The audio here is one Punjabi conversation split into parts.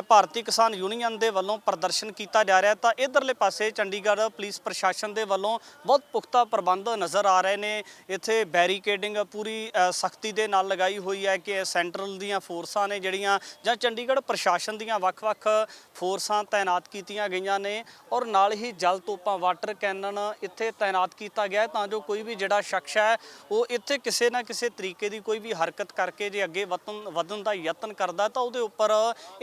ਭਾਰਤੀ ਕਿਸਾਨ ਯੂਨੀਅਨ ਦੇ ਵੱਲੋਂ ਪ੍ਰਦਰਸ਼ਨ ਕੀਤਾ ਜਾ ਰਿਹਾ ਤਾਂ ਇਧਰਲੇ ਪਾਸੇ ਚੰਡੀਗੜ੍ਹ ਪੁਲਿਸ ਪ੍ਰਸ਼ਾਸਨ ਦੇ ਵੱਲੋਂ ਬਹੁਤ ਪੁਖਤਾ ਪ੍ਰਬੰਧ ਨਜ਼ਰ ਆ ਰਹੇ ਨੇ। ਇੱਥੇ ਬੈਰੀਕੇਡਿੰਗ ਪੂਰੀ ਸਖਤੀ ਦੇ ਨਾਲ ਲਗਾਈ ਹੋਈ ਹੈ ਕਿ ਸੈਂਟਰਲ ਦੀਆਂ ਫੋਰਸਾਂ ਨੇ ਜਿਹੜੀਆਂ ਜਾਂ ਚੰਡੀਗੜ੍ਹ ਪ੍ਰਸ਼ਾਸਨ ਦੀਆਂ ਵੱਖ-ਵੱਖ ਫੋਰਸਾਂ ਤਾਇਨਾਤ ਕੀਤੀਆਂ ਗਈਆਂ ਨੇ ਔਰ ਨਾਲ ਹੀ ਜਲ ਤੋਪਾਂ, ਵਾਟਰ ਕੈਨਨ ਇੱਥੇ ਤਾਇਨਾਤ ਕੀਤਾ ਗਿਆ ਤਾਂ ਜੋ ਕੋਈ ਵੀ ਜਿਹੜਾ ਸ਼ਖਸ ਹੈ, ਉਹ ਇੱਥੇ ਕਿਸੇ ਨਾ ਕਿਸੇ ਤਰੀਕੇ ਦੀ ਕੋਈ ਵੀ ਹਰਕਤ ਕਰਕੇ ਜੇ ਅੱਗੇ ਵਧਣ ਵਧਣ ਦਾ ਯਤਨ ਕਰਦਾ ਤਾਂ ਉਹਦੇ ਉੱਪਰ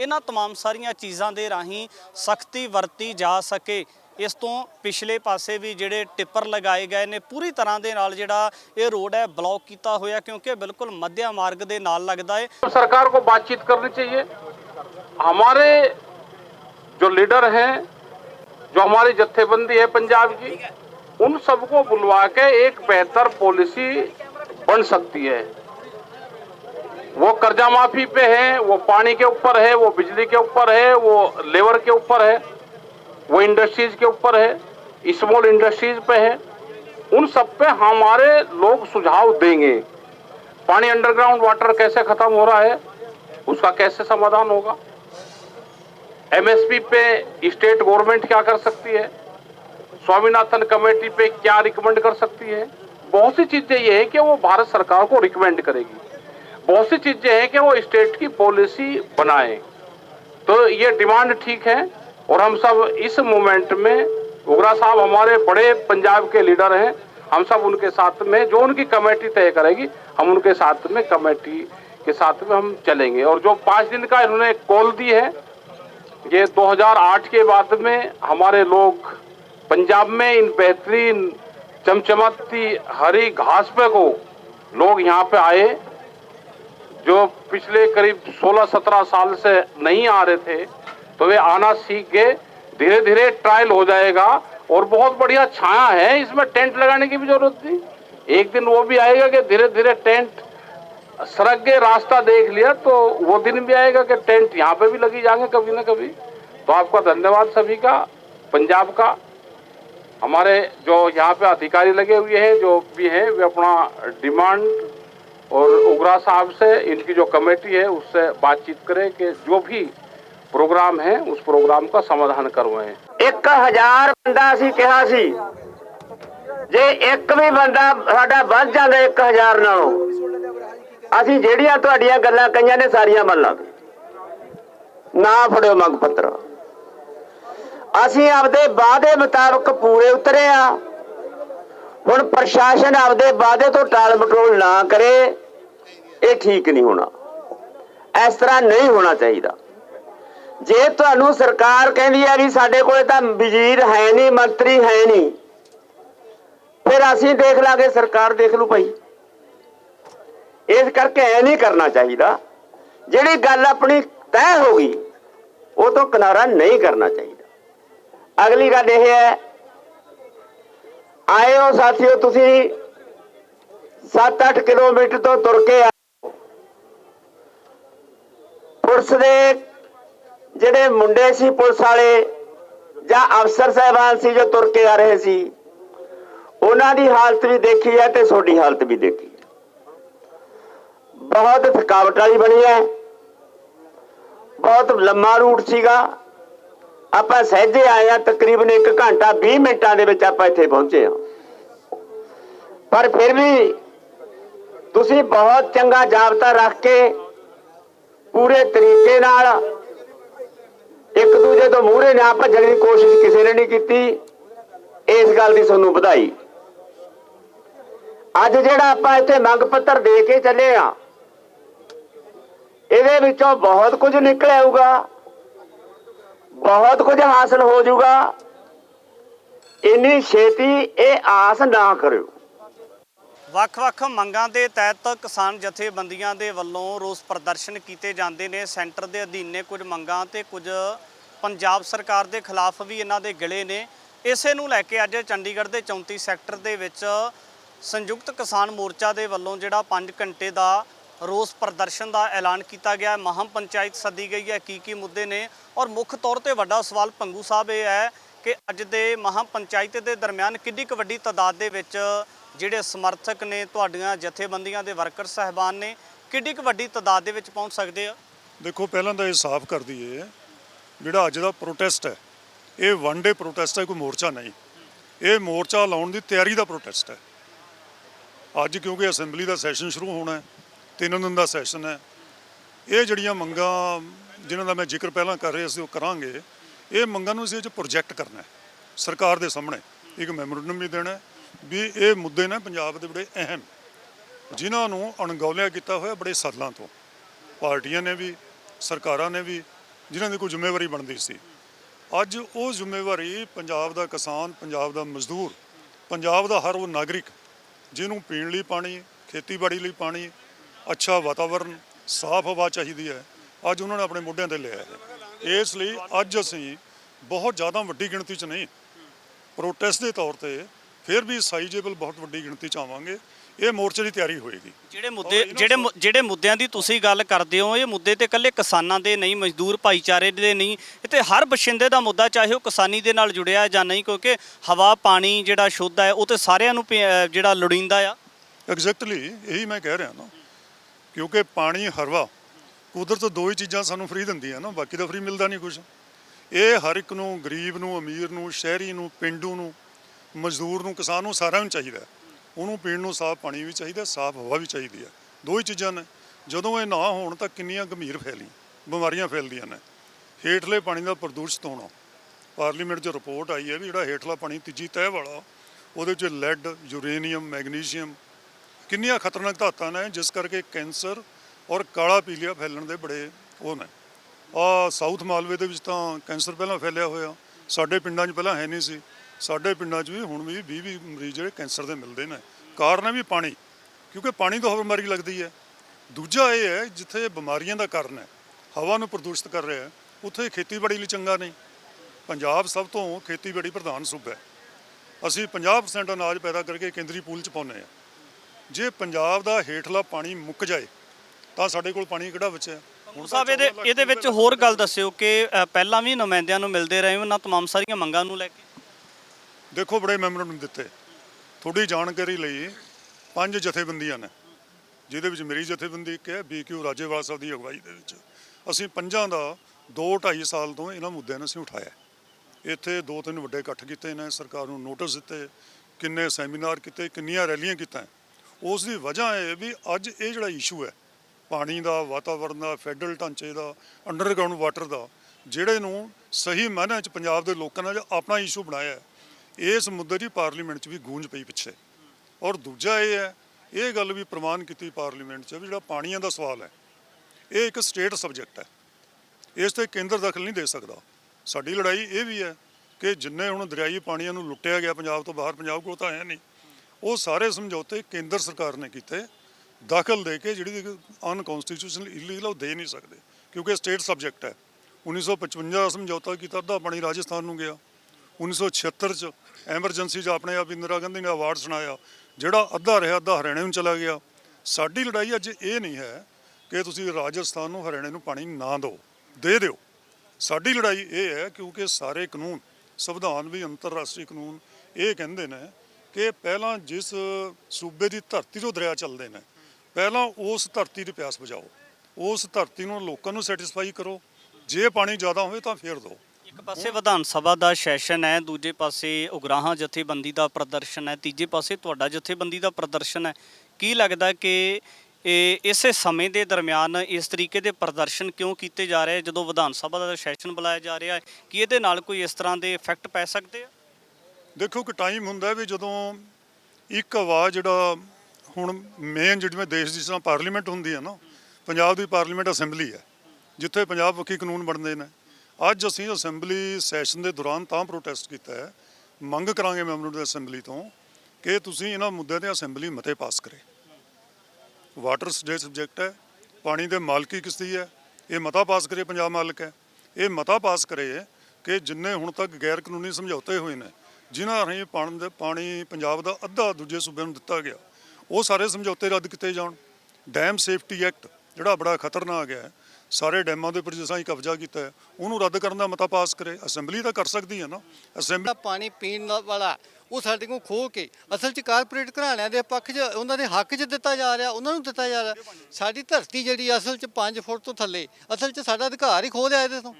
ਇਹਨਾਂ तमाम ਸਾਰੀਆਂ ਚੀਜ਼ਾਂ ਦੇ ਰਾਹੀਂ ਸਖਤੀ ਵਰਤੀ ਜਾ ਸਕੇ ਇਸ ਤੋਂ ਪਿਛਲੇ ਪਾਸੇ ਵੀ ਜਿਹੜੇ ਟਿੱਪਰ ਲਗਾਏ ਗਏ ਨੇ ਪੂਰੀ ਤਰ੍ਹਾਂ ਦੇ ਨਾਲ ਜਿਹੜਾ ਇਹ ਰੋਡ ਹੈ ਬਲੌਕ ਕੀਤਾ ਹੋਇਆ ਕਿਉਂਕਿ ਬਿਲਕੁਲ ਮੱਧਿਆ ਮਾਰਗ ਦੇ ਨਾਲ ਲੱਗਦਾ ਹੈ सरकार को बातचीत करनी चाहिए हमारे जो लीडर हैं जो हमारी जत्थेबंदी है पंजाब की उन सबको बुलवा के एक बेहतर पॉलिसी बन सकती है वो कर्जा माफ़ी पे है, वो पानी के ऊपर है, वो बिजली के ऊपर है, वो लेबर के ऊपर है, वो इंडस्ट्रीज़ के ऊपर है, स्मॉल इंडस्ट्रीज़ पे है, उन सब पे हमारे लोग सुझाव देंगे। पानी अंडरग्राउंड वाटर कैसे खत्म हो रहा है, उसका कैसे समाधान होगा? एमएसपी पे स्टेट गवर्नमेंट क्या कर सकती है? स्वामीनाथन कमेटी पे क्या रिकमेंड कर सकती है? बहुत सी चीज़ें ये है कि वो भारत सरकार को रिकमेंड करेगी। बहुत सी चीज़ें हैं कि वो स्टेट की पॉलिसी बनाए। तो ये डिमांड ठीक है और हम सब इस मोमेंट में उगरा साहब हमारे बड़े पंजाब के लीडर हैं। हम सब उनके साथ में, जो उनकी कमेटी तय करेगी, हम उनके साथ में, कमेटी के साथ में हम चलेंगे। और जो पाँच दिन का इन्होंने कॉल दी है, ये 2008 के बाद में हमारे लोग पंजाब में इन बेहतरीन, चमचमाती, हरी घास पे को लोग यहाँ पे आए। जो पिछले करीब 16-17 साल से नहीं आ रहे थे तो वे आना सीख गए। धीरे धीरे ट्रायल हो जाएगा और बहुत बढ़िया छाया है, इसमें टेंट लगाने की भी ज़रूरत नहीं एक दिन वो भी आएगा कि धीरे धीरे टेंट सड़क के रास्ता देख लिया तो वो दिन भी आएगा कि टेंट यहाँ पे भी लगी जाएँगे कभी ना कभी। तो आपका धन्यवाद सभी का, पंजाब का। हमारे जो यहाँ पे अधिकारी लगे हुए हैं, जो भी हैं, वे अपना डिमांड और उगरा साहब से इनकी जो कमेटी है उससे बातचीत करें कि जो भी प्रोग्राम है उस प्रोग्राम का समाधान करवाएं 1000 ਬੰਦਾ ਅਸੀਂ ਕਿਹਾ ਸੀ ਜੇ ਇੱਕ ਵੀ ਬੰਦਾ ਸਾਡਾ ਵੱਧ ਜਾਂਦਾ 1000 ਨਾਲੋਂ ਅਸੀਂ ਜਿਹੜੀਆਂ ਤੁਹਾਡੀਆਂ ਗੱਲਾਂ ਕਈਆਂ ਨੇ ਸਾਰੀਆਂ ਮੰਨ ਲਾਂਗੇ ਨਾ ਫੜਿਓ ਮੰਗ ਪੱਤਰ ਅਸੀਂ ਆਪਦੇ ਵਾਅਦੇ ਮੁਤਾਬਕ ਪੂਰੇ ਉਤਰੇ ਆ ਹੁਣ ਪ੍ਰਸ਼ਾਸਨ ਆਪਦੇ ਵਾਅਦੇ ਤੋਂ ਟਾਲ ਮਟੋਲ ਨਾ ਕਰੇ ਇਹ ਠੀਕ ਨਹੀਂ ਹੋਣਾ। ਇਸ ਤਰ੍ਹਾਂ ਨਹੀਂ ਹੋਣਾ ਚਾਹੀਦਾ। ਜੇ ਤੁਹਾਨੂੰ ਸਰਕਾਰ ਕਹਿੰਦੀ ਹੈ ਵੀ ਸਾਡੇ ਕੋਲੇ ਤਾਂ ਵਜ਼ੀਰ ਹੈ ਨਹੀਂ, ਮੰਤਰੀ ਹੈ ਨਹੀਂ, ਫਿਰ ਅਸੀਂ ਦੇਖ ਲਾਂਗੇ, ਸਰਕਾਰ ਦੇਖ ਲੂ ਭਾਈ। ਇਸ ਕਰਕੇ ਐ ਨਹੀਂ ਕਰਨਾ ਚਾਹੀਦਾ। ਜਿਹੜੀ ਗੱਲ ਆਪਣੀ ਤੈਅ ਹੋ ਗਈ, ਉਹ ਤੋਂ ਕਿਨਾਰਾ ਨਹੀਂ ਕਰਨਾ ਚਾਹੀਦਾ। ਅਗਲੀ ਗੱਲ ਇਹ ਹੈ ਆਏ ਹੋ ਸਾਥੀਓ, ਤੁਸੀਂ 7-8 ਕਿਲੋਮੀਟਰ ਤੋਂ ਤੁਰ ਕੇ ਪੁਲਿਸ ਦੇ ਜਿਹੜੇ ਮੁੰਡੇ ਸੀ ਪੁਲਿਸ ਵਾਲੇ ਜਾਂ ਅਫਸਰ ਸਾਹਿਬਾਨ ਸੀ ਜੋ ਤੁਰ ਕੇ ਆ ਰਹੇ ਸੀ, ਉਹਨਾਂ ਦੀ ਹਾਲਤ ਵੀ ਦੇਖੀ ਹੈ ਤੇ ਤੁਹਾਡੀ ਹਾਲਤ ਵੀ ਦੇਖੀ ਹੈ। ਬਹੁਤ ਥਕਾਵਟ ਵਾਲੀ ਬਣੀ ਹੈ। ਬਹੁਤ ਲੰਮਾ ਰੂਟ ਸੀਗਾ। ਆਪਾਂ ਸਹਿਜੇ ਆਏ ਆ ਤਕਰੀਬਨ 1 ਘੰਟਾ 20 ਮਿੰਟਾਂ ਦੇ ਵਿੱਚ ਆਪਾਂ ਇੱਥੇ ਪਹੁੰਚੇ ਆ ਪਰ ਫਿਰ ਵੀ ਤੁਸੀਂ ਬਹੁਤ ਚੰਗਾ ਜਾਬਤਾ ਰੱਖ ਕੇ ਪੂਰੇ ਤਰੀਕੇ ਨਾਲ ਇੱਕ ਦੂਜੇ ਤੋਂ ਮੂਹਰੇ ਨਾ ਭੱਜਣ ਦੀ ਕੋਸ਼ਿਸ਼ ਕਿਸੇ ਨੇ ਨਹੀਂ ਕੀਤੀ। ਇਸ ਗੱਲ ਦੀ ਤੁਹਾਨੂੰ ਵਧਾਈ। ਅੱਜ ਜਿਹੜਾ ਆਪਾਂ ਇੱਥੇ ਮੰਗ ਪੱਤਰ ਦੇ ਕੇ ਚੱਲੇ ਆ, ਇਹਦੇ ਵਿੱਚੋਂ ਬਹੁਤ ਕੁਝ ਨਿਕਲ ਆਊਗਾ। ਬਹੁਤ ਕੁਝ ਹਾਸਲ ਹੋ ਜਾਊਗਾ। ਇੰਨੀ ਛੇਤੀ ਇਹ ਆਸ ਨਾ ਕਰਿਓ। ਵੱਖ-ਵੱਖ ਮੰਗਾਂ ਦੇ ਤਹਿਤ ਕਿਸਾਨ ਜਥੇਬੰਦੀਆਂ ਦੇ ਵੱਲੋਂ ਰੋਸ ਪ੍ਰਦਰਸ਼ਨ ਕੀਤੇ ਜਾਂਦੇ ਨੇ। ਸੈਂਟਰ ਦੇ ਅਧੀਨ ਨੇ ਕੁਝ ਮੰਗਾਂ ਤੇ ਕੁਝ ਪੰਜਾਬ ਸਰਕਾਰ ਦੇ ਖਿਲਾਫ ਵੀ ਇਹਨਾਂ ਦੇ ਗਿਲੇ ਨੇ। ਇਸੇ ਨੂੰ ਲੈ ਕੇ ਅੱਜ ਚੰਡੀਗੜ੍ਹ ਦੇ 34 ਸੈਕਟਰ ਦੇ ਵਿੱਚ ਸੰਯੁਕਤ ਕਿਸਾਨ ਮੋਰਚਾ ਦੇ ਵੱਲੋਂ ਜਿਹੜਾ 5 ਘੰਟੇ ਦਾ ਰੋਸ ਪ੍ਰਦਰਸ਼ਨ ਦਾ ਐਲਾਨ ਕੀਤਾ ਗਿਆ ਹੈ। ਮਹਾਂ ਪੰਚਾਇਤ ਸੱਦੀ ਗਈ ਹੈ ਕੀ ਕੀ ਮੁੱਦੇ ਨੇ ਔਰ ਮੁੱਖ ਤੌਰ ਤੇ ਵੱਡਾ ਸਵਾਲ ਪੰਗੂ ਸਾਹਿਬ ਇਹ ਹੈ ਕਿ ਅੱਜ ਦੇ ਮਹਾਂ ਪੰਚਾਇਤ ਦੇ ਦਰਮਿਆਨ ਕਿੰਨੀ ਕੁ ਵੱਡੀ ਤਾਦਾਦ ਦੇ ਵਿੱਚ ਜਿਹੜੇ ਸਮਰਥਕ ਨੇ ਤੁਹਾਡੀਆਂ ਜਥੇਬੰਦੀਆਂ ਦੇ ਵਰਕਰ ਸਹਿਬਾਨ ਨੇ, ਕਿੱਡੀ ਕੁ ਵੱਡੀ ਤਾਦਾਦ ਦੇ ਵਿੱਚ ਪਹੁੰਚ ਸਕਦੇ ਆ? ਦੇਖੋ, ਪਹਿਲਾਂ ਤਾਂ ਇਹ ਸਾਫ਼ ਕਰ ਦਈਏ, ਜਿਹੜਾ ਅੱਜ ਦਾ ਪ੍ਰੋਟੈਸਟ ਹੈ, ਇਹ ਵਨ ਡੇ ਪ੍ਰੋਟੈਸਟ ਹੈ, ਕੋਈ ਮੋਰਚਾ ਨਹੀਂ। ਇਹ ਮੋਰਚਾ ਲਾਉਣ ਦੀ ਤਿਆਰੀ ਦਾ ਪ੍ਰੋਟੈਸਟ ਹੈ। ਅੱਜ ਕਿਉਂਕਿ ਅਸੈਂਬਲੀ ਦਾ ਸੈਸ਼ਨ ਸ਼ੁਰੂ ਹੋਣਾ ਹੈ, ਤਿੰਨ ਦਿਨ ਦਾ ਸੈਸ਼ਨ ਹੈ, ਇਹ ਜਿਹੜੀਆਂ ਮੰਗਾਂ ਜਿਨ੍ਹਾਂ ਦਾ ਮੈਂ ਜ਼ਿਕਰ ਪਹਿਲਾਂ ਕਰ ਰਿਹਾ ਸੀ, ਉਹ ਕਰਾਂਗੇ, ਇਹ ਮੰਗਾਂ ਨੂੰ ਅਸੀਂ ਇਹ 'ਚ ਪ੍ਰੋਜੈਕਟ ਕਰਨਾ ਹੈ। ਸਰਕਾਰ ਦੇ ਸਾਹਮਣੇ ਇੱਕ ਮੈਮੋਰੰਡਮ ਵੀ ਦੇਣਾ ਹੈ ਵੀ ਇਹ ਮੁੱਦੇ ਨੇ ਪੰਜਾਬ ਦੇ ਬੜੇ ਅਹਿਮ, ਜਿਨ੍ਹਾਂ ਨੂੰ ਅਣਗੌਲਿਆ ਕੀਤਾ ਹੋਇਆ ਬੜੇ ਸਾਲਾਂ ਤੋਂ। ਪਾਰਟੀਆਂ ਨੇ ਵੀ, ਸਰਕਾਰਾਂ ਨੇ ਵੀ, ਜਿਨ੍ਹਾਂ ਦੀ ਕੋਈ ਜ਼ਿੰਮੇਵਾਰੀ ਬਣਦੀ ਸੀ। ਅੱਜ ਉਹ ਜ਼ਿੰਮੇਵਾਰੀ ਪੰਜਾਬ ਦਾ ਕਿਸਾਨ, ਪੰਜਾਬ ਦਾ ਮਜ਼ਦੂਰ, ਪੰਜਾਬ ਦਾ ਹਰ ਉਹ ਨਾਗਰਿਕ, ਜਿਹਨੂੰ ਪੀਣ ਲਈ ਪਾਣੀ, ਖੇਤੀਬਾੜੀ ਲਈ ਪਾਣੀ, ਅੱਛਾ ਵਾਤਾਵਰਣ ਸਾਫ਼ ਹਵਾ ਚਾਹੀਦੀ ਹੈ, ਅੱਜ ਉਹਨਾਂ ਨੇ ਆਪਣੇ ਮੋਢਿਆਂ ਤੇ ਲਿਆ ਹੈ। ਇਸ ਲਈ ਅੱਜ ਅਸੀਂ ਬਹੁਤ ਜ਼ਿਆਦਾ ਵੱਡੀ ਗਿਣਤੀ 'ਚ ਨਹੀਂ, ਪ੍ਰੋਟੈਸਟ ਦੇ ਤੌਰ ਤੇ ਫਿਰ ਵੀ ਸਾਈਜੇਬਲ ਬਹੁਤ ਵੱਡੀ ਗਿਣਤੀ 'ਚ ਆਵਾਂਗੇ। ਇਹ ਮੋਰਚੇ ਦੀ ਤਿਆਰੀ ਹੋਏਗੀ। ਜਿਹੜੇ ਮੁੱਦੇ ਜਿਹੜੇ ਜਿਹੜੇ ਮੁੱਦਿਆਂ ਦੀ ਤੁਸੀਂ ਗੱਲ ਕਰਦੇ ਹੋ ਇਹ ਮੁੱਦੇ ਤੇ ਇਕੱਲੇ ਕਿਸਾਨਾਂ ਦੇ ਨਹੀਂ ਮਜ਼ਦੂਰ ਭਾਈਚਾਰੇ ਦੇ ਨਹੀਂ। ਇਹ ਤੇ ਹਰ ਬਸ਼ਿੰਦੇ ਦਾ ਮੁੱਦਾ ਚਾਹੇ ਉਹ ਕਿਸਾਨੀ ਦੇ ਨਾਲ ਜੁੜਿਆ ਹੈ ਜਾਂ ਨਹੀਂ ਕਿਉਂਕਿ ਹਵਾ ਪਾਣੀ ਜਿਹੜਾ ਸ਼ੁੱਧ ਹੈ ਉਹ ਤੇ ਸਾਰਿਆਂ ਨੂੰ ਜਿਹੜਾ ਲੋੜੀਂਦਾ ਆ। ਐਗਜ਼ੈਕਟਲੀ ਇਹੀ ਮੈਂ ਕਹਿ ਰਿਹਾ ਨਾ। ਕਿਉਂਕਿ ਪਾਣੀ ਹਰਵਾ ਕੁਦਰਤ ਦੋ ਹੀ ਚੀਜ਼ਾਂ ਸਾਨੂੰ ਫ੍ਰੀ ਦਿੰਦੀਆਂ ਨਾ ਬਾਕੀ ਤਾਂ ਫ੍ਰੀ ਮਿਲਦਾ ਨਹੀਂ ਕੁਝ ਇਹ ਹਰ ਇੱਕ ਨੂੰ ਗਰੀਬ ਨੂੰ ਅਮੀਰ ਨੂੰ ਸ਼ਹਿਰੀ ਨੂੰ ਪਿੰਡੂ ਨੂੰ ਮਜ਼ਦੂਰ ਨੂੰ, ਕਿਸਾਨ ਨੂੰ ਸਾਰਿਆਂ ਨੂੰ ਚਾਹੀਦਾ ਉਹਨੂੰ ਪੀਣ ਨੂੰ ਸਾਫ਼ ਪਾਣੀ ਵੀ ਚਾਹੀਦਾ, ਸਾਫ਼ ਹਵਾ ਵੀ ਚਾਹੀਦੀ ਹੈ। ਦੋ ਹੀ ਚੀਜ਼ਾਂ ਨੇ। ਜਦੋਂ ਇਹ ਨਾ ਹੋਣ ਤਾਂ ਕਿੰਨੀਆਂ ਗੰਭੀਰ ਫੈਲੀ, ਬਿਮਾਰੀਆਂ ਫੈਲਦੀਆਂ ਨੇ। ਹੇਠਲੇ ਪਾਣੀ ਦਾ ਪ੍ਰਦੂਸ਼ਿਤ ਹੋਣਾ। ਪਾਰਲੀਮੈਂਟ 'ਚ ਰਿਪੋਰਟ ਆਈ ਹੈ ਵੀ ਜਿਹੜਾ ਹੇਠਲਾ ਪਾਣੀ ਤੀਜੀ ਤਹਿ ਵਾਲਾ, ਉਹਦੇ 'ਚ ਲੈਡ ਯੂਰੇਨੀਅਮ ਮੈਗਨੀਸ਼ੀਅਮ ਕਿੰਨੀਆਂ ਖਤਰਨਾਕ ਧਾਤਾਂ ਨੇ, ਜਿਸ ਕਰਕੇ ਕੈਂਸਰ ਔਰ ਕਾਲਾ ਪੀਲੀਆ ਫੈਲਣ ਦੇ ਬੜੇ ਉਹ ਨੇ। ਆ ਸਾਊਥ ਮਾਲਵੇ ਦੇ ਵਿੱਚ ਤਾਂ ਕੈਂਸਰ ਪਹਿਲਾਂ ਫੈਲਿਆ ਹੋਇਆ। ਸਾਡੇ ਪਿੰਡਾਂ 'ਚ ਪਹਿਲਾਂ ਹੈ ਨਹੀਂ ਸੀ। ਸਾਡੇ ਪਿੰਡਾਂ 'ਚ ਵੀ ਹੁਣ ਵੀ 20 20 ਮਰੀਜ਼ ਜਿਹੜੇ ਕੈਂਸਰ ਦੇ ਮਿਲਦੇ ਨੇ। ਕਾਰਨ ਹੈ ਵੀ ਪਾਣੀ ਕਿਉਂਕਿ ਪਾਣੀ ਤੋਂ ਹਵਾ ਬਿਮਾਰੀ ਲੱਗਦੀ ਹੈ। ਦੂਜਾ ਇਹ ਹੈ ਜਿੱਥੇ ਬਿਮਾਰੀਆਂ ਦਾ ਕਾਰਨ ਹੈ ਹਵਾ ਨੂੰ ਪ੍ਰਦੂਸ਼ਿਤ ਕਰ ਰਿਹਾ ਹੈ ਉੱਥੇ ਖੇਤੀਬਾੜੀ ਲਈ ਚੰਗਾ ਨਹੀਂ। ਪੰਜਾਬ ਸਭ ਤੋਂ ਖੇਤੀਬਾੜੀ ਪ੍ਰਧਾਨ ਸੂਬਾ ਹੈ। ਅਸੀਂ 50% ਅਨਾਜ ਪੈਦਾ ਕਰਕੇ ਕੇਂਦਰੀ ਪੂਲ 'ਚ ਪਾਉਂਦੇ ਹਾਂ। ਜੇ ਪੰਜਾਬ ਦਾ ਹੇਠਲਾ ਪਾਣੀ ਮੁੱਕ ਜਾਏ ਤਾਂ ਸਾਡੇ ਕੋਲ ਪਾਣੀ ਕਿਹੜਾ ਬਚਿਆ? ਹੁਣ ਸਾਹਿਬ ਇਹਦੇ 14 ਲੱਖ ਇਹਦੇ ਵਿੱਚ ਹੋਰ ਗੱਲ ਦੱਸਿਓ ਕਿ ਪਹਿਲਾਂ ਵੀ ਨੁਮਾਇੰਦਿਆਂ ਨੂੰ ਮਿਲਦੇ ਰਹੇ ਉਹਨਾਂ ਤਮਾਮ ਸਾਰੀਆਂ ਮੰਗਾਂ ਨੂੰ ਲੈ ਕੇ? ਦੇਖੋ ਬੜੇ ਮੈਮੋਰੰਡਮ ਦਿੱਤੇ। ਥੋੜੀ ਜਾਣਕਾਰੀ ਲਈ ਪੰਜ ਜਥੇਬੰਦੀਆਂ ਨੇ, ਜਿਹਦੇ ਵਿੱਚ ਮੇਰੀ ਜਥੇਬੰਦੀ ਇੱਕ ਹੈ ਬੀਕਿਊ ਰਾਜੇਵਾਲ ਸਾਹਿਬ ਦੀ ਅਗਵਾਈ ਦੇ ਵਿੱਚ। ਅਸੀਂ ਪੰਜਾਂ ਦਾ 2 2.5 ਸਾਲ ਤੋਂ ਇਹਨਾਂ ਮੁੱਦਿਆਂ ਨੂੰ ਅਸੀਂ ਉਠਾਇਆ। ਇੱਥੇ ਦੋ ਤਿੰਨ ਵੱਡੇ ਇਕੱਠ ਕੀਤੇ ਨੇ, ਸਰਕਾਰ ਨੂੰ ਨੋਟਿਸ ਦਿੱਤੇ, ਕਿੰਨੇ ਸੈਮੀਨਾਰ ਕੀਤੇ, ਕਿੰਨੀਆਂ ਰੈਲੀਆਂ ਕੀਤਾ ਉਸ ਦੀ ਵਜ੍ਹਾ ਇਹ ਹੈ ਵੀ ਅੱਜ ਇਹ ਜਿਹੜਾ ਇਸ਼ੂ ਹੈ, ਪਾਣੀ ਦਾ ਵਾਤਾਵਰਣ ਦਾ, ਫੈਡਰਲ ਢਾਂਚੇ ਦਾ ਅੰਡਰਗਰਾਉਂਡ ਵਾਟਰ ਦਾ, ਜਿਹੜੇ ਨੂੰ ਸਹੀ ਮਾਇਨੇ 'ਚ ਪੰਜਾਬ ਦੇ ਲੋਕਾਂ ਨੇ ਆਪਣਾ ਇਸ਼ੂ ਬਣਾਇਆ ਹੈ। ਇਸ ਮੁੱਦੇ ਦੀ ਪਾਰਲੀਮੈਂਟ 'ਚ ਵੀ ਗੂੰਜ ਪਈ ਪਿੱਛੇ। ਔਰ ਦੂਜਾ ਇਹ ਹੈ, ਇਹ ਗੱਲ ਵੀ ਪ੍ਰਮਾਣ ਕੀਤੀ ਪਾਰਲੀਮੈਂਟ 'ਚ ਵੀ ਜਿਹੜਾ ਪਾਣੀਆਂ ਦਾ ਸਵਾਲ ਹੈ, ਇਹ ਇੱਕ ਸਟੇਟ ਸਬਜੈਕਟ ਹੈ। ਇਸ ਤੇ ਕੇਂਦਰ ਦਖਲ ਨਹੀਂ ਦੇ ਸਕਦਾ। ਸਾਡੀ ਲੜਾਈ ਇਹ ਵੀ ਹੈ ਕਿ ਜਿੰਨੇ ਹੁਣ ਦਰਿਆਈ ਪਾਣੀਆਂ ਨੂੰ ਲੁੱਟਿਆ ਗਿਆ ਪੰਜਾਬ ਤੋਂ ਬਾਹਰ, ਪੰਜਾਬ ਕੋਲ ਤਾਂ ਹੈ ਨਹੀਂ। ਉਹ ਸਾਰੇ ਸਮਝੌਤੇ ਕੇਂਦਰ ਸਰਕਾਰ ਨੇ ਕੀਤੇ, ਦਖਲ ਦੇ ਕੇ ਜਿਹੜੀ ਅਨਕਨਸਟੀਟਿਊਸ਼ਨਲ ਇਲੀਗਲ ਉਹ ਦੇ ਨਹੀਂ ਸਕਦੇ, ਕਿਉਂਕਿ ਸਟੇਟ ਸਬਜੈਕਟ ਹੈ। 1955 ਦਾ ਸਮਝੌਤਾ ਕੀਤਾ, ਅੱਧਾ ਪਾਣੀ ਰਾਜਸਥਾਨ ਨੂੰ ਗਿਆ। 1976 ਚ ਐਮਰਜੈਂਸੀ 'ਚ ਆਪਣੇ ਆਪ ਇੰਦਰਾ ਗਾਂਧੀ ਨੇ ਅਵਾਰਡ ਸੁਣਾਇਆ, ਜਿਹੜਾ ਅੱਧਾ ਰਿਹਾ ਅੱਧਾ ਹਰਿਆਣੇ ਨੂੰ ਚਲਾ ਗਿਆ। ਸਾਡੀ ਲੜਾਈ ਅੱਜ ਇਹ ਨਹੀਂ ਹੈ ਕਿ ਤੁਸੀਂ ਰਾਜਸਥਾਨ ਨੂੰ ਹਰਿਆਣੇ ਨੂੰ ਪਾਣੀ ਨਾ ਦਿਓ, ਦੇ ਦਿਓ। ਸਾਡੀ ਲੜਾਈ ਇਹ ਹੈ ਕਿਉਂਕਿ ਸਾਰੇ ਕਾਨੂੰਨ, ਸੰਵਿਧਾਨ ਵੀ, ਅੰਤਰਰਾਸ਼ਟਰੀ ਕਾਨੂੰਨ ਇਹ ਕਹਿੰਦੇ ਨੇ ਕਿ ਪਹਿਲਾਂ ਜਿਸ ਸੂਬੇ ਦੀ ਧਰਤੀ ਤੋਂ ਦਰਿਆ ਚੱਲਦੇ ਨੇ, ਪਹਿਲਾਂ ਉਸ ਧਰਤੀ ਦੀ ਪਿਆਸ ਬੁਝਾਓ, ਉਸ ਧਰਤੀ ਨੂੰ ਲੋਕਾਂ ਨੂੰ ਸੈਟੀਸਫਾਈ ਕਰੋ। ਜੇ ਪਾਣੀ ਜ਼ਿਆਦਾ ਹੋਵੇ ਤਾਂ ਫੇਰ ਦਿਓ। ਇੱਕ ਪਾਸੇ ਵਿਧਾਨ ਸਭਾ ਦਾ ਸੈਸ਼ਨ ਹੈ, ਦੂਜੇ ਪਾਸੇ ਉਗਰਾਹਾਂ ਜਥੇਬੰਦੀ ਦਾ ਪ੍ਰਦਰਸ਼ਨ ਹੈ, ਤੀਜੇ ਪਾਸੇ ਤੁਹਾਡਾ ਜਥੇਬੰਦੀ ਦਾ ਪ੍ਰਦਰਸ਼ਨ ਹੈ। ਕੀ ਲੱਗਦਾ ਕਿ ਇਹ ਇਸੇ ਸਮੇਂ ਦੇ ਦਰਮਿਆਨ ਇਸ ਤਰੀਕੇ ਦੇ ਪ੍ਰਦਰਸ਼ਨ ਕਿਉਂ ਕੀਤੇ ਜਾ ਰਹੇ? ਜਦੋਂ ਵਿਧਾਨ ਸਭਾ ਦਾ ਸੈਸ਼ਨ ਬੁਲਾਇਆ ਜਾ ਰਿਹਾ ਹੈ, ਕਿ ਇਹਦੇ ਨਾਲ ਕੋਈ ਇਸ ਤਰ੍ਹਾਂ ਦੇ ਇਫੈਕਟ ਪੈ ਸਕਦੇ ਆ? ਦੇਖੋ ਕਿ ਟਾਈਮ ਹੁੰਦਾ ਵੀ ਜਦੋਂ ਇੱਕ ਆਵਾਜ਼ ਜਿਹੜਾ ਹੁਣ ਮੇਨ ਜਿਵੇਂ ਦੇਸ਼ ਦੀ ਜਿਸ ਤਰ੍ਹਾਂ ਪਾਰਲੀਮੈਂਟ ਹੁੰਦੀ ਹੈ ਨਾ, ਪੰਜਾਬ ਦੀ ਪਾਰਲੀਮੈਂਟ ਅਸੈਂਬਲੀ ਹੈ, ਜਿੱਥੇ ਪੰਜਾਬ ਵੱਖੀ ਕਾਨੂੰਨ ਬਣਦੇ ਨੇ ਅੱਜ ਅਸੀਂ ਅਸੈਂਬਲੀ ਸੈਸ਼ਨ ਦੇ ਦੌਰਾਨ ਤਾਂ ਪ੍ਰੋਟੈਸਟ ਕੀਤਾ ਹੈ। ਮੰਗ ਕਰਾਂਗੇ ਮੈਂਬਰ ਦੇ ਅਸੈਂਬਲੀ ਤੋਂ ਕਿ ਤੁਸੀਂ ਇਹਨਾਂ ਮੁੱਦਿਆਂ ਤੇ ਅਸੈਂਬਲੀ ਮਤੇ ਪਾਸ ਕਰੇ। ਵਾਟਰ ਸਟੇਟ ਸਬਜੈਕਟ ਹੈ, ਪਾਣੀ ਦੇ ਮਾਲਕੀ ਕਿਸ ਦੀ ਹੈ, ਇਹ ਮਤਾ ਪਾਸ ਕਰੇ ਪੰਜਾਬ ਮਾਲਕ ਹੈ। ਇਹ ਮਤਾ ਪਾਸ ਕਰੇ ਕਿ ਜਿੰਨੇ ਹੁਣ ਤੱਕ ਗੈਰ ਕਾਨੂੰਨੀ ਸਮਝੌਤੇ ਹੋਏ ਨੇ, ਜਿਨ੍ਹਾਂ ਰਾਹੀਂ ਪਾਣੀ ਦੇ ਪਾਣੀ ਪੰਜਾਬ ਦਾ ਅੱਧਾ ਦੂਜੇ ਸੂਬਿਆਂ ਨੂੰ ਦਿੱਤਾ ਗਿਆ, ਉਹ ਸਾਰੇ ਸਮਝੌਤੇ ਰੱਦ ਕੀਤੇ ਜਾਣ। ਡੈਮ ਸੇਫਟੀ ਐਕਟ ਜਿਹੜਾ ਬੜਾ ਖਤਰਨਾਕ ਹੈ ਸਾਰੇ ਡੈਮਾਂ ਦੇ ਉੱਪਰ ਜਿਸ ਤਰ੍ਹਾਂ ਹੀ ਕਬਜ਼ਾ ਕੀਤਾ ਹੈ ਉਹਨੂੰ ਰੱਦ ਕਰਨ ਦਾ ਮਤਾ ਪਾਸ ਕਰੇ ਅਸੈਂਬਲੀ ਤਾਂ ਕਰ ਸਕਦੀ ਹੈ ਨਾ। ਅਸੈਂਬਲੀ ਪਾਣੀ ਪੀਣ ਦਾ ਵਾਲਾ ਉਹ ਸਾਡੇ ਕੋਲ ਖੋਹ ਕੇ ਅਸਲ 'ਚ ਕਾਰਪੋਰੇਟ ਘਰਾਣਿਆਂ ਦੇ ਪੱਖ 'ਚ ਉਹਨਾਂ ਦੇ ਹੱਕ 'ਚ ਦਿੱਤਾ ਜਾ ਰਿਹਾ ਉਹਨਾਂ ਨੂੰ ਦਿੱਤਾ ਜਾ ਰਿਹਾ। ਸਾਡੀ ਧਰਤੀ ਜਿਹੜੀ ਅਸਲ 'ਚ 5 ਫੁੱਟ ਤੋਂ ਥੱਲੇ ਅਸਲ 'ਚ ਸਾਡਾ ਅਧਿਕਾਰ ਹੀ ਖੋਹ ਲਿਆ ਇਹਦੇ ਤੋਂ।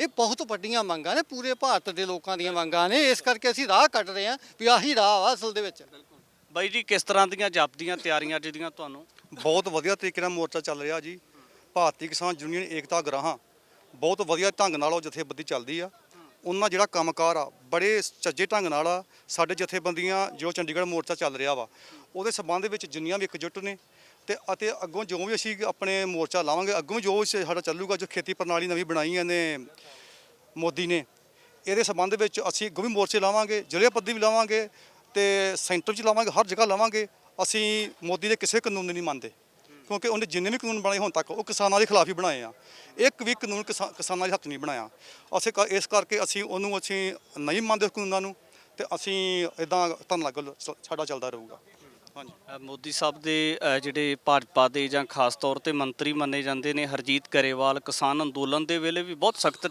ਇਹ ਬਹੁਤ ਵੱਡੀਆਂ ਮੰਗਾਂ ਨੇ ਪੂਰੇ ਭਾਰਤ ਦੇ ਲੋਕਾਂ ਦੀਆਂ ਮੰਗਾਂ ਨੇ ਇਸ ਕਰਕੇ ਅਸੀਂ ਰਾਹ ਕੱਢ ਰਹੇ ਹਾਂ ਵੀ ਆਹੀ ਰਾਹ ਵਾ ਅਸਲ ਦੇ ਵਿੱਚ। ਬਾਈ ਜੀ ਕਿਸ ਤਰ੍ਹਾਂ ਦੀਆਂ ਜਾਪਦੀਆਂ ਤਿਆਰੀਆਂ ਜਿਹੜੀਆਂ ਤੁਹਾਨੂੰ? ਬਹੁਤ ਵਧੀਆ ਤਰੀਕੇ ਨਾਲ ਮੋਰਚਾ ਚੱਲ ਰਿਹਾ ਜੀ। ਭਾਰਤੀ ਕਿਸਾਨ ਯੂਨੀਅਨ ਏਕਤਾ ਗਰਾਹਾਂ ਬਹੁਤ ਵਧੀਆ ਢੰਗ ਨਾਲ ਉਹ ਜਥੇਬੰਦੀ ਚੱਲਦੀ ਆ। ਉਹਨਾਂ ਜਿਹੜਾ ਕੰਮਕਾਰ ਆ, ਬੜੇ ਚੱਜੇ ਢੰਗ ਨਾਲ ਆ, ਸਾਡੇ ਜਥੇਬੰਦੀਆਂ, ਜੋ ਚੰਡੀਗੜ੍ਹ ਮੋਰਚਾ ਚੱਲ ਰਿਹਾ ਵਾ, ਉਹਦੇ ਸਬੰਧ ਵਿੱਚ ਜਿੰਨੀਆਂ ਵੀ ਇਕਜੁੱਟ ਨੇ ਤੇ ਅਤੇ ਅੱਗੋਂ ਜੋ ਵੀ ਅਸੀਂ ਆਪਣੇ ਮੋਰਚਾ ਲਾਵਾਂਗੇ, ਅੱਗੋਂ ਵੀ ਜੋ ਸਾਡਾ ਚੱਲੂਗਾ, ਜੋ ਖੇਤੀ ਪ੍ਰਣਾਲੀ ਨਵੀਂ ਬਣਾਈ ਨੇ ਮੋਦੀ ਨੇ, ਇਹਦੇ ਸੰਬੰਧ ਵਿੱਚ ਅਸੀਂ ਅੱਗੋਂ ਵੀ ਮੋਰਚੇ ਲਾਵਾਂਗੇ, ਜ਼ਿਲ੍ਹੇ ਪੱਧਰੀ ਵੀ ਲਾਵਾਂਗੇ ਤੇ ਸੈਂਟਰ 'ਚ ਲਾਵਾਂਗੇ, ਹਰ ਜਗ੍ਹਾ ਲਾਵਾਂਗੇ, ਅਸੀਂ ਮੋਦੀ ਦੇ ਕਿਸੇ ਕਾਨੂੰਨ ਨਹੀਂ ਮੰਨਦੇ। ਕਿਉਂਕਿ ਉਹਨੇ ਜਿੰਨੇ ਵੀ ਕਾਨੂੰਨ ਬਣਾਏ ਹੁਣ ਤੱਕ, ਉਹ ਕਿਸਾਨਾਂ ਦੇ ਖਿਲਾਫ ਹੀ ਬਣਾਏ ਆ। ਇੱਕ ਵੀ ਕਾਨੂੰਨ ਕਿਸਾ- ਕਿਸਾਨਾਂ ਦੇ ਹੱਥ ਨਹੀਂ ਬਣਾਇਆ। ਅਸੀਂ ਕ- ਇਸ ਕਰਕੇ ਅਸੀਂ ਉਹਨੂੰ ਅਸੀਂ ਨਹੀਂ ਮੰਨਦੇ ਕਾਨੂੰਨਾਂ ਨੂੰ ਤੇ ਅਸੀਂ ਇਦਾਂ ਧਰਨਾ ਲੱਗ ਸਾਡਾ ਚੱਲਦਾ ਰਹੂਗਾ। ਹਾਂਜੀ। ਮੋਦੀ ਸਾਹਿਬ ਦੇ ਜਿਹੜੇ ਭਾਜਪਾ ਦੇ ਜਾਂ ਖਾਸ ਤੌਰ ਤੇ ਮੰਤਰੀ ਮੰਨੇ ਜਾਂਦੇ ਨੇ, ਹਰਜੀਤ ਗਰੇਵਾਲ ਕਿਸਾਨ ਅੰਦੋਲਨ ਦੇ ਵੇਲੇ ਵੀ ਬਹੁਤ ਸਖਤ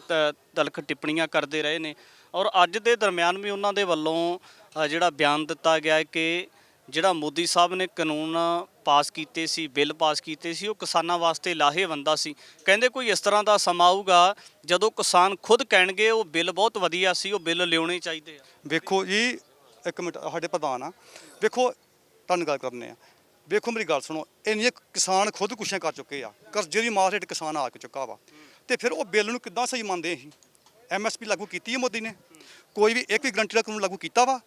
ਤਲਖ ਟਿੱਪਣੀਆਂ ਕਰਦੇ ਰਹੇ ਨੇ। ਔਰ ਅੱਜ ਦੇ ਦਰਮਿਆਨ ਵੀ ਉਹਨਾਂ ਦੇ ਵੱਲੋਂ ਜਿਹੜਾ ਬਿਆਨ ਦਿੱਤਾ ਗਿਆ ਕਿ ਜਿਹੜਾ ਮੋਦੀ ਸਾਹਿਬ ਨੇ ਕਾਨੂੰਨ ਪਾਸ ਕੀਤੇ ਸੀ, ਬਿੱਲ ਪਾਸ ਕੀਤੇ ਸੀ, ਉਹ ਕਿਸਾਨਾਂ ਵਾਸਤੇ ਲਾਹੇਵੰਦਾ ਸੀ। ਕਹਿੰਦੇ ਕੋਈ ਇਸ ਤਰ੍ਹਾਂ ਦਾ ਸਮਾਂ ਆਊਗਾ, ਜਦੋਂ ਕਿਸਾਨ ਖੁਦ ਕਹਿਣਗੇ, ਉਹ ਬਿੱਲ ਬਹੁਤ ਵਧੀਆ ਸੀ, ਉਹ ਬਿੱਲ ਲਿਆਉਣੇ ਚਾਹੀਦੇ ਆ। ਵੇਖੋ ਜੀ, ਇੱਕ ਮਿੰਟ, ਸਾਡੇ ਪ੍ਰਧਾਨ ਆ। ਵੇਖੋ, ਤੁਹਾਨੂੰ ਗੱਲ ਕਰਨੇ ਆ। ਵੇਖੋ ਮੇਰੀ ਗੱਲ ਸੁਣੋ, ਇੰਨੇ ਕਿਸਾਨ ਖੁਦਕੁਸ਼ੀਆਂ ਕਰ ਚੁੱਕੇ ਆ। ਕਰਜ਼ੇ ਦੀ ਮਾਰ ਹੇਠ ਕਿਸਾਨ ਆ ਕੇ ਚੁੱਕਾ ਵਾ। ਤੇ ਫਿਰ ਉਹ ਬਿੱਲ ਨੂੰ ਕਿੱਦਾਂ ਸਹੀ ਮੰਨਦੇ ਅਸੀਂ? ਐਮਐਸਪੀ ਲਾਗੂ ਕੀਤੀ ਹੈ ਮੋਦੀ ਨੇ? ਕੋਈ ਵੀ ਇੱਕ ਵੀ ਗਰੰਟੀ ਦਾ ਕਾਨੂੰਨ ਲਾਗੂ ਕੀਤਾ ਵਾ?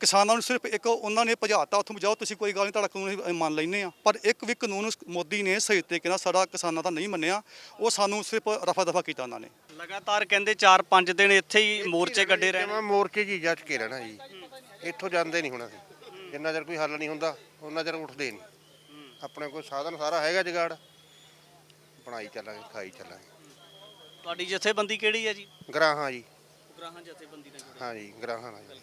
ਕਿਸਾਨਾਂ ਨੂੰ ਸਿਰਫ ਇੱਕ ਉਹਨਾਂ ਨੇ ਭਜਾਤਾ ਉੱਥੋਂ ਬਜਾਓ ਤੁਸੀਂ ਕੋਈ ਗੱਲ ਨਹੀਂ ਤੁਹਾਡਾ ਕਾਨੂੰਨ ਅਸੀਂ ਮੰਨ ਲੈਨੇ ਆ ਪਰ ਇੱਕ ਵੀ ਕਾਨੂੰਨ ਮੋਦੀ ਨੇ ਸਹੀ ਤਰੀਕੇ ਨਾਲ ਸਾਡਾ ਕਿਸਾਨਾਂ ਦਾ ਨਹੀਂ ਮੰਨਿਆ ਉਹ ਸਾਨੂੰ ਸਿਰਫ ਰਫਾ ਦਫਾ ਕੀਤਾ ਉਹਨਾਂ ਨੇ। ਲਗਾਤਾਰ ਕਹਿੰਦੇ 4-5 ਦਿਨ ਇੱਥੇ ਹੀ ਮੋਰਚੇ ਕੱਢੇ ਰਹੇ ਮੈਂ ਮੋਰਚੇ ਜੀ ਜੱਜ ਕੇ ਰਹਿਣਾ ਜੀ। ਇੱਥੋਂ ਜਾਂਦੇ ਨਹੀਂ ਹੁਣ ਅਸੀਂ। ਜਿੰਨਾ ਚਿਰ ਕੋਈ ਹੱਲ ਨਹੀਂ ਹੁੰਦਾ ਉਹਨਾਂ ਚਿਰ ਉੱਠਦੇ ਨਹੀਂ। ਆਪਣੇ ਕੋਲ ਸਾਧਨ ਸਾਰਾ ਹੈਗਾ ਜਗਾੜ। ਬਣਾਈ ਚੱਲਾਂਗੇ ਖਾਈ ਚੱਲਾਂਗੇ। ਤੁਹਾਡੀ ਜਥੇਬੰਦੀ ਕਿਹੜੀ ਹੈ ਜੀ? ਗਰਾਹਾਂ ਜੀ। ਉਗਰਾਹਾਂ ਜਥੇਬੰਦੀ ਨਾਲ ਜੁੜੇ। ਹਾਂ ਜੀ ਗਰਾਹਾਂ ਨਾਲ ਜੀ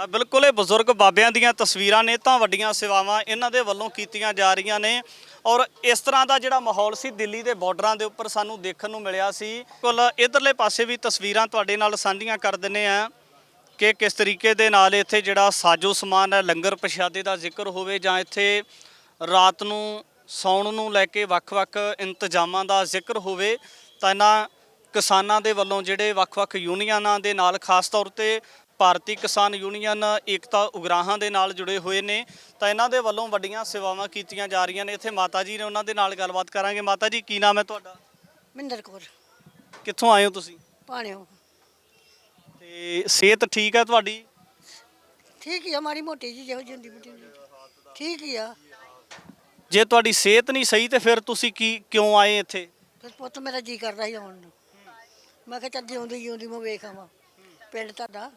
ਆ ਬਿਲਕੁਲ ਇਹ ਬਜ਼ੁਰਗ ਬਾਬਿਆਂ ਦੀਆਂ ਤਸਵੀਰਾਂ ਨੇ, ਤਾਂ ਵੱਡੀਆਂ ਸੇਵਾਵਾਂ ਇਹਨਾਂ ਦੇ ਵੱਲੋਂ ਕੀਤੀਆਂ ਜਾ ਰਹੀਆਂ ਨੇ। ਔਰ ਇਸ ਤਰ੍ਹਾਂ ਦਾ ਜਿਹੜਾ ਮਾਹੌਲ ਸੀ ਦਿੱਲੀ ਦੇ ਬਾਰਡਰਾਂ ਦੇ ਉੱਪਰ ਸਾਨੂੰ ਦੇਖਣ ਨੂੰ ਮਿਲਿਆ ਸੀ। ਕੁੱਲ ਇਧਰਲੇ ਪਾਸੇ ਵੀ ਤਸਵੀਰਾਂ ਤੁਹਾਡੇ ਨਾਲ ਸਾਂਝੀਆਂ ਕਰ ਦਿੰਨੇ ਆ ਕਿ ਕਿਸ ਤਰੀਕੇ ਦੇ ਨਾਲ ਇੱਥੇ ਜਿਹੜਾ ਸਾਜੋ ਸਮਾਨ ਹੈ, ਲੰਗਰ ਪ੍ਰਸ਼ਾਦੇ ਦਾ ਜ਼ਿਕਰ ਹੋਵੇ ਜਾਂ ਇੱਥੇ ਰਾਤ ਨੂੰ ਸੌਣ ਨੂੰ ਲੈ ਕੇ ਵੱਖ-ਵੱਖ ਇੰਤਜ਼ਾਮਾਂ ਦਾ ਜ਼ਿਕਰ ਹੋਵੇ, ਤਾਂ ਇਹਨਾਂ ਕਿਸਾਨਾਂ ਦੇ ਵੱਲੋਂ ਜਿਹੜੇ ਵੱਖ-ਵੱਖ ਯੂਨੀਅਨਾਂ ਦੇ ਨਾਲ ਖਾਸ ਤੌਰ ਤੇ ਭਾਰਤੀ ਕਿਸਾਨ ਯੂਨੀਅਨ ਏਕਤਾ ਉਗਰਾਹਾਂ ਦੇ ਨਾਲ ਜੁੜੇ ਹੋਏ ਨੇ। ਤਾਂ ਇਹਨਾਂ ਦੇ ਵੱਲੋਂ ਵੱਡੀਆਂ ਸੇਵਾਵਾਂ ਕੀਤੀਆਂ ਜਾ ਰਹੀਆਂ ਨੇ। ਇੱਥੇ ਮਾਤਾ ਜੀ ਨੇ ਉਹਨਾਂ ਦੇ ਨਾਲ ਗੱਲਬਾਤ ਕਰਾਂਗੇ। ਮਾਤਾ ਜੀ ਕੀ ਨਾਮ ਹੈ ਤੁਹਾਡਾ? ਮਿੰਦਰ ਕੌਰ। ਕਿੱਥੋਂ ਆਏ ਹੋ ਤੁਸੀਂ? ਪਾਣਿਓ ਤੇ ਸਿਹਤ ਠੀਕ ਹੈ ਤੁਹਾਡੀ? ਠੀਕ ਹੀ ਆ ਮਾੜੀ ਮੋਟੀ ਜੀ ਜਿਹੋ ਜਿੰਦੀ ਮੋਟੀ ਠੀਕ ਹੀ ਆ। ਜੇ ਤੁਹਾਡੀ ਸਿਹਤ ਨਹੀਂ ਸਹੀ ਤੇ ਫਿਰ ਤੁਸੀਂ ਕੀ ਕਿਉਂ ਆਏ ਇੱਥੇ? ਫਿਰ ਪੁੱਤ ਮੇਰਾ ਜੀ ਕਰਦਾ ਸੀ ਆਉਣ ਨੂੰ। ਮੈਂ ਕਿਹਾ ਚੱਲ ਜਿਉਂਦੀ ਜਿਉਂਦੀ ਮੈਂ ਵੇਖ ਆਵਾਂ। ਪਿੰਡ ਤੁਹਾਡਾ।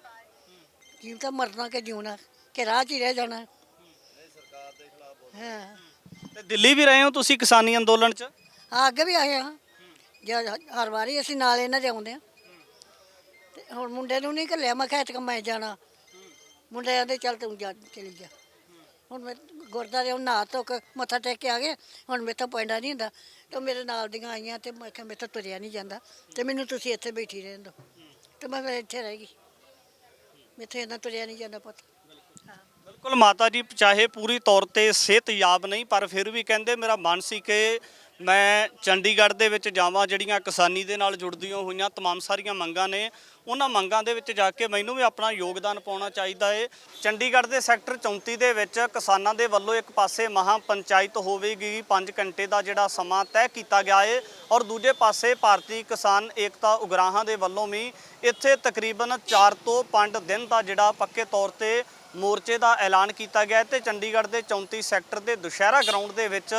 ਕੀ ਤਾਂ ਮਰਨਾ ਕਿ ਜਿਉਣਾ ਕਿ ਰਾਹ 'ਚ ਹੀ ਰਹਿ ਜਾਣਾ। ਹਾਂ। ਤੇ ਦਿੱਲੀ ਵੀ ਰਹੇ ਹੋ ਤੁਸੀਂ ਕਿਸਾਨੀ ਅੰਦੋਲਨ 'ਚ? ਆ ਅੱਗੇ ਵੀ ਆਏ ਹਾਂ। ਜਦ ਹਰ ਵਾਰੀ ਅਸੀਂ ਨਾਲ ਇਹਨਾਂ ਦੇ ਆਉਂਦੇ ਆ ਤੇ ਹੁਣ ਮੁੰਡੇ ਨੂੰ ਨਹੀਂ ਘੱਲਿਆ ਮੈਂ ਇਤਕ ਮੈਂ ਜਾਣਾ। ਮੁੰਡੇ ਆਂਦੇ ਚੱਲ ਤੂੰ ਜਾ ਚਲੀ ਜਾ। ਹੁਣ ਮੈਂ ਗੁਰਦਾਰੇ ਉਹ ਨਹਾ ਧੋ ਕੇ ਮੱਥਾ ਟੇਕ ਕੇ ਆ ਗਏ। ਹੁਣ ਮੇਥੋਂ ਪੈਂਦਾ ਨਹੀਂ ਹੁੰਦਾ। ਤੇ ਉਹ ਮੇਰੇ ਨਾਲ ਦੀਆਂ ਆਈਆਂ ਤੇ ਮੈਂ ਕਿਹਾ ਮੇਥੋਂ ਤੁਰਿਆ ਨਹੀਂ ਜਾਂਦਾ। ਤੇ ਮੈਨੂੰ ਤੁਸੀਂ ਇੱਥੇ ਬੈਠੀ ਰਹਿਣ ਦਿਓ। ਤੇ ਮੈਂ ਫਿਰ ਇੱਥੇ ਰਹਿ ਗਈ। ਮੇਥੋਂ ਇਹਨਾਂ ਤੁਰਿਆ ਨਹੀਂ ਜਾਂਦਾ ਪੁੱਤ। ਬਿਲਕੁਲ ਮਾਤਾ ਜੀ, ਚਾਹੇ ਪੂਰੀ ਤੌਰ ਤੇ ਸਿਹਤਯਾਬ ਨਹੀਂ, ਪਰ ਫਿਰ ਵੀ ਕਹਿੰਦੇ ਮੇਰਾ ਮਨ ਸੀ ਕਿ ਮੈਂ ਚੰਡੀਗੜ੍ਹ ਦੇ ਵਿੱਚ ਜਾਵਾਂ ਜਿਹੜੀਆਂ ਕਿਸਾਨੀ ਦੇ ਨਾਲ ਜੁੜਦੀਆਂ ਹੋਈਆਂ तमाम ਸਾਰੀਆਂ ਮੰਗਾਂ ਨੇ ਉਹਨਾਂ ਮੰਗਾਂ ਦੇ ਵਿੱਚ ਜਾ ਕੇ ਮੈਨੂੰ ਵੀ ਆਪਣਾ ਯੋਗਦਾਨ ਪਾਉਣਾ ਚਾਹੀਦਾ ਏ ਚੰਡੀਗੜ੍ਹ ਦੇ ਸੈਕਟਰ 34 ਦੇ ਵਿੱਚ ਕਿਸਾਨਾਂ ਦੇ ਵੱਲੋਂ ਇੱਕ ਪਾਸੇ ਮਹਾ ਪੰਚਾਇਤ ਹੋਵੇਗੀ 5 ਘੰਟੇ ਦਾ ਜਿਹੜਾ ਸਮਾਂ ਤੈਅ ਕੀਤਾ ਗਿਆ ਏ ਔਰ ਦੂਜੇ ਪਾਸੇ ਭਾਰਤੀ ਕਿਸਾਨ ਏਕਤਾ ਉਗਰਾਹਾਂ ਦੇ ਵੱਲੋਂ ਵੀ ਇੱਥੇ ਤਕਰੀਬਨ 4 ਤੋਂ 5 ਦਿਨ ਦਾ ਜਿਹੜਾ ਪੱਕੇ ਤੌਰ ਤੇ ਮੋਰਚੇ ਦਾ ਐਲਾਨ ਕੀਤਾ ਗਿਆ ਹੈ ਤੇ ਚੰਡੀਗੜ੍ਹ ਦੇ 34 ਸੈਕਟਰ ਦੇ ਦੁਸ਼ਹਿਰਾ ਗਰਾਊਂਡ ਦੇ ਵਿੱਚ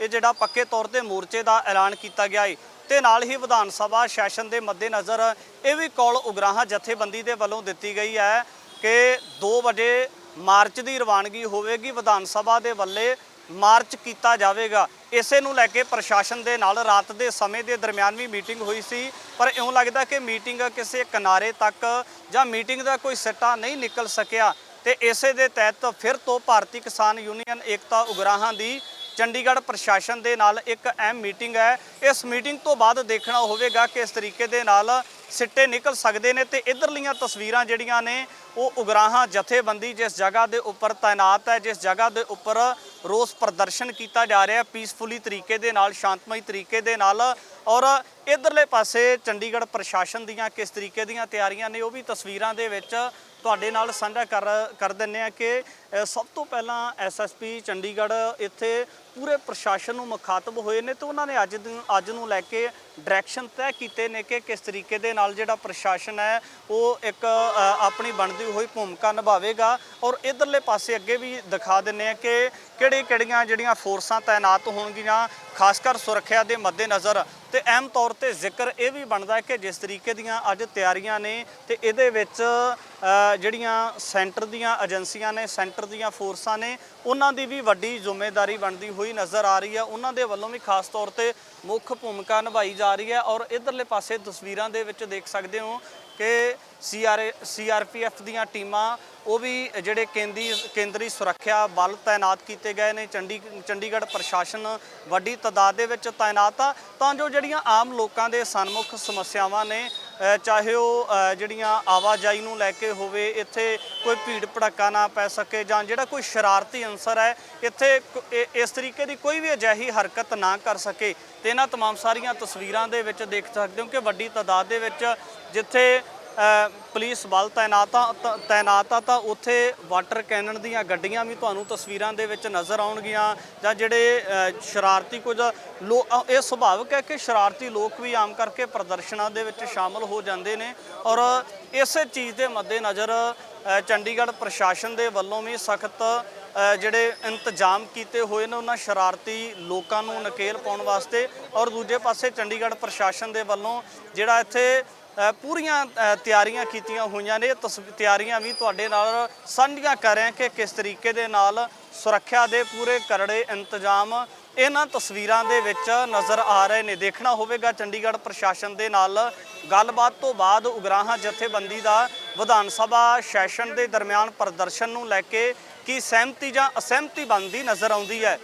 ਇਹ ਜਿਹੜਾ ਪੱਕੇ ਤੌਰ ਤੇ ਮੋਰਚੇ ਦਾ ਐਲਾਨ ਕੀਤਾ ਗਿਆ ਹੈ ਤੇ ਨਾਲ ਹੀ ਵਿਧਾਨ ਸਭਾ ਸੈਸ਼ਨ ਦੇ ਮੱਦੇਨਜ਼ਰ ਇਹ ਵੀ ਕਾਲ ਉਗਰਾਹਾਂ ਜਥੇਬੰਦੀ ਦੇ ਵੱਲੋਂ ਦਿੱਤੀ ਗਈ ਹੈ ਕਿ 2 ਵਜੇ ਮਾਰਚ ਦੀ ਰਵਾਨਗੀ ਹੋਵੇਗੀ, ਵਿਧਾਨ ਸਭਾ ਦੇ ਵੱਲੇ ਮਾਰਚ ਕੀਤਾ ਜਾਵੇਗਾ। ਇਸੇ ਨੂੰ ਲੈ ਕੇ ਪ੍ਰਸ਼ਾਸਨ ਦੇ ਨਾਲ ਰਾਤ ਦੇ ਸਮੇਂ ਦੇ ਦਰਮਿਆਨ ਵੀ ਮੀਟਿੰਗ ਹੋਈ ਸੀ, ਪਰ ਇਉਂ ਲੱਗਦਾ ਕਿ ਮੀਟਿੰਗ ਕਿਸੇ ਕਿਨਾਰੇ ਤੱਕ ਜਾਂ ਮੀਟਿੰਗ ਦਾ ਕੋਈ ਸਿੱਟਾ ਨਹੀਂ ਨਿਕਲ ਸਕਿਆ। ਤੇ ਇਸੇ ਦੇ ਤਹਿਤ ਫਿਰ ਤੋਂ ਭਾਰਤੀ ਕਿਸਾਨ ਯੂਨੀਅਨ ਏਕਤਾ ਉਗਰਾਹਾਂ ਦੀ ਚੰਡੀਗੜ੍ਹ ਪ੍ਰਸ਼ਾਸਨ ਦੇ ਨਾਲ ਇੱਕ ਅਹਿਮ ਮੀਟਿੰਗ ਹੈ। ਇਸ ਮੀਟਿੰਗ ਤੋਂ ਬਾਅਦ ਦੇਖਣਾ ਹੋਵੇਗਾ ਕਿ ਇਸ ਤਰੀਕੇ ਦੇ ਨਾਲ ਸਿੱਟੇ ਨਿਕਲ ਸਕਦੇ ਨੇ ਤੇ ਇਧਰਲੀਆਂ ਤਸਵੀਰਾਂ ਜਿਹੜੀਆਂ ਨੇ, ਉਹ ਉਗਰਾਹਾਂ ਜਥੇਬੰਦੀ ਜਿਸ ਜਗ੍ਹਾ ਦੇ ਉੱਪਰ ਤਾਇਨਾਤ ਹੈ, ਜਿਸ ਜਗ੍ਹਾ ਦੇ ਉੱਪਰ ਰੋਸ ਪ੍ਰਦਰਸ਼ਨ ਕੀਤਾ ਜਾ ਰਿਹਾ ਪੀਸਫੁਲੀ ਤਰੀਕੇ ਦੇ ਨਾਲ, ਸ਼ਾਂਤਮਈ ਤਰੀਕੇ ਦੇ ਨਾਲ ਔਰ ਇਧਰਲੇ ਪਾਸੇ ਚੰਡੀਗੜ੍ਹ ਪ੍ਰਸ਼ਾਸਨ ਦੀਆਂ ਕਿਸ ਤਰੀਕੇ ਦੀਆਂ ਤਿਆਰੀਆਂ ਨੇ, ਉਹ ਵੀ ਤਸਵੀਰਾਂ ਦੇ ਵਿੱਚ ਤੁਹਾਡੇ ਨਾਲ ਸਾਂਝਾ ਕਰ ਕਰ ਦਿੰਨੇ ਆ ਕਿ ਸਭ ਤੋਂ ਪਹਿਲਾਂ ਐਸਐਸਪੀ ਚੰਡੀਗੜ੍ਹ ਇੱਥੇ ਪੂਰੇ ਪ੍ਰਸ਼ਾਸਨ ਨੂੰ ਮੁਖਾਤਬ ਹੋਏ ਨੇ ਤੇ ਉਹਨਾਂ ਨੇ ਅੱਜ ਦਿਨ ਅੱਜ ਨੂੰ ਲੈ ਕੇ ਡਾਇਰੈਕਸ਼ਨ ਤੈਅ ਕੀਤੇ ਨੇ ਕਿ ਕਿਸ ਤਰੀਕੇ ਦੇ ਨਾਲ ਜਿਹੜਾ ਪ੍ਰਸ਼ਾਸਨ ਹੈ, ਉਹ ਇੱਕ ਆਪਣੀ ਬਣਦੀ ਹੋਈ ਭੂਮਿਕਾ ਨਿਭਾਵੇਗਾ। ਔਰ ਇਧਰਲੇ ਪਾਸੇ ਅੱਗੇ ਵੀ ਦਿਖਾ ਦਿੰਨੇ ਆ ਕਿ ਕਿਹੜੀ ਕਿਹੜੀਆਂ ਜਿਹੜੀਆਂ ਫੋਰਸਾਂ ਤਾਇਨਾਤ ਹੋਣਗੀਆਂ, ਖਾਸ ਕਰ ਸੁਰੱਖਿਆ ਦੇ ਮੱਦੇਨਜ਼ਰ। ਤੇ ਅਹਿਮ ਤੌਰ ਤੇ ਜ਼ਿਕਰ ਇਹ ਵੀ ਬਣਦਾ ਕਿ ਜਿਸ ਤਰੀਕੇ ਦੀਆਂ ਅੱਜ ਤਿਆਰੀਆਂ ਨੇ ਤੇ ਇਹਦੇ ਵਿੱਚ ਜਿਹੜੀਆਂ ਸੈਂਟਰ ਦੀਆਂ ਏਜੰਸੀਆਂ ਨੇ, ਸੈਂਟਰ ਦੀਆਂ ਫੋਰਸਾਂ ਨੇ, ਉਹਨਾਂ ਦੀ ਵੀ ਵੱਡੀ ਜ਼ਿੰਮੇਵਾਰੀ ਬਣਦੀ ਹੋਈ ਨਜ਼ਰ ਆ ਰਹੀ ਹੈ। ਉਹਨਾਂ ਦੇ ਵੱਲੋਂ ਵੀ ਖਾਸ ਤੌਰ ਤੇ ਮੁੱਖ ਭੂਮਿਕਾ ਨਿਭਾਈ ਜਾ ਰਹੀ ਹੈ ਔਰ ਇਧਰਲੇ ਪਾਸੇ ਤਸਵੀਰਾਂ ਦੇ ਵਿੱਚ ਦੇਖ ਸਕਦੇ ਹੋ ਕਿ ਸੀਆਰ, ਸੀਆਰਪੀਐਫ ਦੀਆਂ ਟੀਮਾਂ, ਉਹ ਵੀ ਜਿਹੜੇ ਕੇਂਦੀ, ਕੇਂਦਰੀ ਸੁਰੱਖਿਆ ਬਲ ਤਾਇਨਾਤ ਕੀਤੇ ਗਏ ਨੇ। ਚੰਡੀ, ਚੰਡੀਗੜ੍ਹ ਪ੍ਰਸ਼ਾਸਨ ਵੱਡੀ ਤਾਦਾਦ ਦੇ ਵਿੱਚ ਤਾਇਨਾਤ ਆ। ਤਾਂ ਜੋ ਜਿਹੜੀਆਂ ਆਮ ਲੋਕਾਂ ਦੇ ਸਨਮੁਖ ਸਮੱਸਿਆਵਾਂ ਨੇ ਚਾਹੇ ਉਹ ਅ, ਜਿਹੜੀਆਂ ਆਵਾਜਾਈ ਨੂੰ ਲੈ ਕੇ ਹੋਵੇ ਇੱਥੇ ਕੋਈ ਭੀੜ ਭੜੱਕਾ ਨਾ ਪੈ ਸਕੇ ਜਾਂ ਜਿਹੜਾ ਕੋਈ ਸ਼ਰਾਰਤੀ ਅੰਸਰ ਹੈ ਇੱਥੇ ਕ- ਇ- ਇਸ ਤਰੀਕੇ ਦੀ ਕੋਈ ਵੀ ਅਜਿਹੀ ਹਰਕਤ ਨਾ ਕਰ ਸਕੇ ਤੇ ਇਹਨਾਂ तमाम ਸਾਰੀਆਂ ਤਸਵੀਰਾਂ ਦੇ ਵਿੱਚ ਦੇਖ ਸਕਦੇ ਹੋ ਕਿ ਵੱਡੀ ਤਾਦਾਦ ਦੇ ਵਿੱਚ ਜਿੱਥੇ ਅ, ਪੁਲਿਸ ਬਲ ਤਾਇਨਾਤ ਤ- ਤਾਇਨਾਤ ਆ ਤਾਂ ਉੱਥੇ ਵਾਟਰ ਕੈਨਨ ਦੀਆਂ ਗੱਡੀਆਂ ਵੀ ਤੁਹਾਨੂੰ ਤਸਵੀਰਾਂ ਦੇ ਵਿੱਚ ਨਜ਼ਰ ਆਉਣਗੀਆਂ ਜਾਂ ਜਿਹੜੇ ਸ਼ਰਾਰਤੀ ਕੁਝ ਲੋ ਇਹ ਸੁਭਾਵਿਕ ਹੈ ਕਿ ਸ਼ਰਾਰਤੀ ਲੋਕ ਵੀ ਆਮ ਕਰਕੇ ਪ੍ਰਦਰਸ਼ਨਾਂ ਦੇ ਵਿੱਚ ਸ਼ਾਮਲ ਹੋ ਜਾਂਦੇ ਨੇ ਔਰ ਇਸੇ ਚੀਜ਼ ਦੇ ਮੱਦੇਨਜ਼ਰ ਅ, ਚੰਡੀਗੜ੍ਹ ਪ੍ਰਸ਼ਾਸਨ ਦੇ ਵੱਲੋਂ ਵੀ ਸਖਤ ਜਿਹੜੇ ਇੰਤਜ਼ਾਮ ਕੀਤੇ ਹੋਏ ਨੇ ਉਹਨਾਂ ਸ਼ਰਾਰਤੀ ਲੋਕਾਂ ਨੂੰ ਨਕੇਲ ਪਾਉਣ ਵਾਸਤੇ ਔਰ ਦੂਜੇ ਪਾਸੇ ਚੰਡੀਗੜ੍ਹ ਪ੍ਰਸ਼ਾਸਨ ਦੇ ਵੱਲੋਂ ਜਿਹੜਾ ਇੱਥੇ ਪੂਰੀਆਂ ਤਿਆਰੀਆਂ ਕੀਤੀਆਂ ਹੋਈਆਂ ਨੇ ਇਹ ਤਿਆਰੀਆਂ ਵੀ ਤੁਹਾਡੇ ਨਾਲ ਸਾਂਝੀਆਂ ਕਰ ਰਹੇ ਹਾਂ ਕਿ ਕਿਸ ਤਰੀਕੇ ਦੇ ਨਾਲ ਸੁਰੱਖਿਆ ਦੇ ਪੂਰੇ ਕਰੜੇ ਇੰਤਜ਼ਾਮ ਇਹਨਾਂ ਤਸਵੀਰਾਂ ਦੇ ਵਿੱਚ ਨਜ਼ਰ ਆ ਰਹੇ ਨੇ। ਦੇਖਣਾ ਹੋਵੇਗਾ ਚੰਡੀਗੜ੍ਹ ਪ੍ਰਸ਼ਾਸਨ ਦੇ ਨਾਲ ਗੱਲਬਾਤ ਤੋਂ ਬਾਅਦ ਉਗਰਾਹਾਂ ਜਥੇਬੰਦੀ ਦਾ ਵਿਧਾਨ ਸਭਾ ਸੈਸ਼ਨ ਦੇ ਦਰਮਿਆਨ ਪ੍ਰਦਰਸ਼ਨ ਨੂੰ ਲੈ ਕੇ ਕੀ ਸਹਿਮਤੀ ਜਾਂ ਅਸਹਿਮਤੀ ਬਣਦੀ ਨਜ਼ਰ ਆਉਂਦੀ ਹੈ।